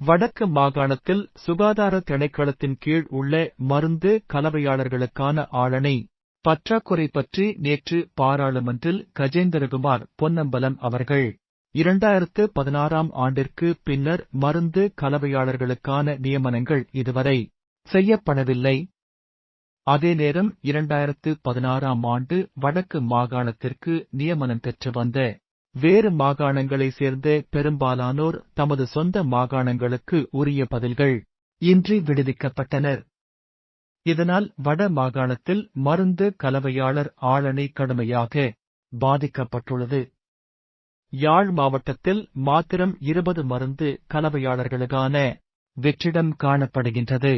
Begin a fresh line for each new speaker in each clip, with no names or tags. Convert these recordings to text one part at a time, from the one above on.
வடக்கு மாகாணத்தில் சுகாதார திணைக்களத்தின் கீழ் உள்ள மருந்து கலவையாளர்களுக்கான ஆளணை பற்றாக்குறை பற்றி நேற்று பாராளுமன்றில் கஜேந்திரகுமார் பொன்னம்பலம் அவர்கள் இரண்டாயிரத்து பதினாறாம் ஆண்டிற்கு பின்னர் மருந்து கலவையாளர்களுக்கான நியமனங்கள் இதுவரை செய்யப்படவில்லை. அதே நேரம் இரண்டாயிரத்து பதினாறாம் ஆண்டு வடக்கு மாகாணத்திற்கு நியமனம் பெற்று வந்த வேறு மாகாணங்களைச் சேர்ந்த பெரும்பாலானோர் தமது சொந்த மாகாணங்களுக்கு உரிய பதில்கள் இன்றி விடுவிக்கப்பட்டனர். இதனால் வட மாகாணத்தில் மருந்து கலவையாளர் ஆளணை கடுமையாக பாதிக்கப்பட்டுள்ளது. யாழ் மாவட்டத்தில் மாத்திரம் இருபது மருந்து கலவையாளர்களுக்கான வெற்றிடம் காணப்படுகின்றது.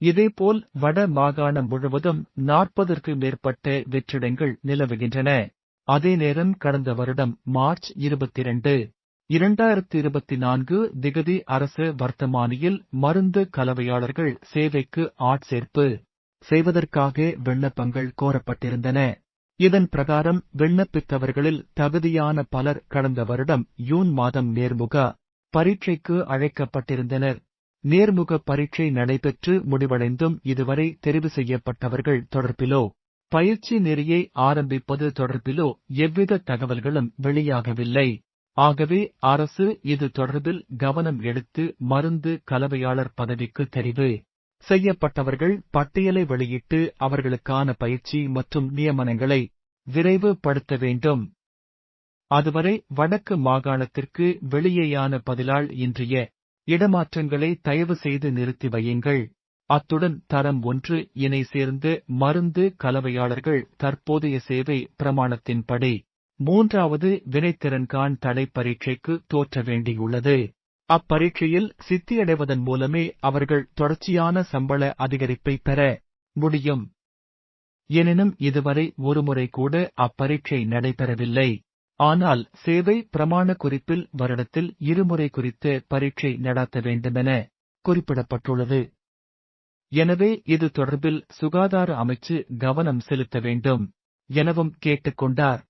இதேபோல் வட மாகாணம் முழுவதும் நாற்பதற்கு மேற்பட்ட வெற்றிடங்கள் நிலவுகின்றன. அதே நேரம் கடந்த வருடம் மார்ச் இருபத்திரண்டு இரண்டாயிரத்து இருபத்தி நான்கு திகதி அரசு வர்த்தமானியில் மருந்து கலவையாளர்கள் சேவைக்கு ஆட்சேர்ப்பு செய்வதற்காக விண்ணப்பங்கள் கோரப்பட்டிருந்தன. இதன் பிரகாரம் விண்ணப்பித்தவர்களில் தகுதியான பலர் கடந்த வருடம் யூன் மாதம் நேர்முக பரீட்சைக்கு அழைக்கப்பட்டிருந்தனர். நேர்முக பரீட்சை நடைபெற்று முடிவடைந்தும் இதுவரை தெரிவு செய்யப்பட்டவர்கள் தொடர்பிலோ பயிற்சி நெறியை ஆரம்பிப்பது தொடர்பிலோ எவ்வித தகவல்களும் வெளியாகவில்லை. ஆகவே அரசு இது தொடர்பில் கவனம் எடுத்து மருந்து கலவையாளர் பதவிக்கு தெரிவு செய்யப்பட்டவர்கள் பட்டியலை வெளியிட்டு அவர்களுக்கான பயிற்சி மற்றும் நியமனங்களை விரைவுபடுத்த வேண்டும். அதுவரை வடக்கு மாகாணத்திற்கு வெளியேயான பதிலால் இன்றைய இடமாற்றங்களை தயவு செய்து நிறுத்தி வையுங்கள். அத்துடன் தரம் ஒன்று இணை சேர்ந்து மருந்து கலவையாளர்கள் தற்போதைய சேவை பிரமாணத்தின்படி மூன்றாவது வினைத்திறன்கான் தடை பரீட்சைக்கு தோற்ற வேண்டியுள்ளது. அப்பரீட்சையில் சித்தியடைவதன் மூலமே அவர்கள் தொடர்ச்சியான சம்பள அதிகரிப்பை பெற முடியும். எனினும் இதுவரை ஒருமுறை கூட அப்பரீட்சை நடைபெறவில்லை. ஆனால் சேவை பிரமாண குறிப்பில் வருடத்தில் இருமுறை குறித்த பரீட்சை நடாத்த வேண்டுமென குறிப்பிடப்பட்டுள்ளது. எனவே இது தொடர்பில் சுகாதார அமைச்சு கவனம் செலுத்த வேண்டும் எனவும் கேட்டுக்கொண்டார்.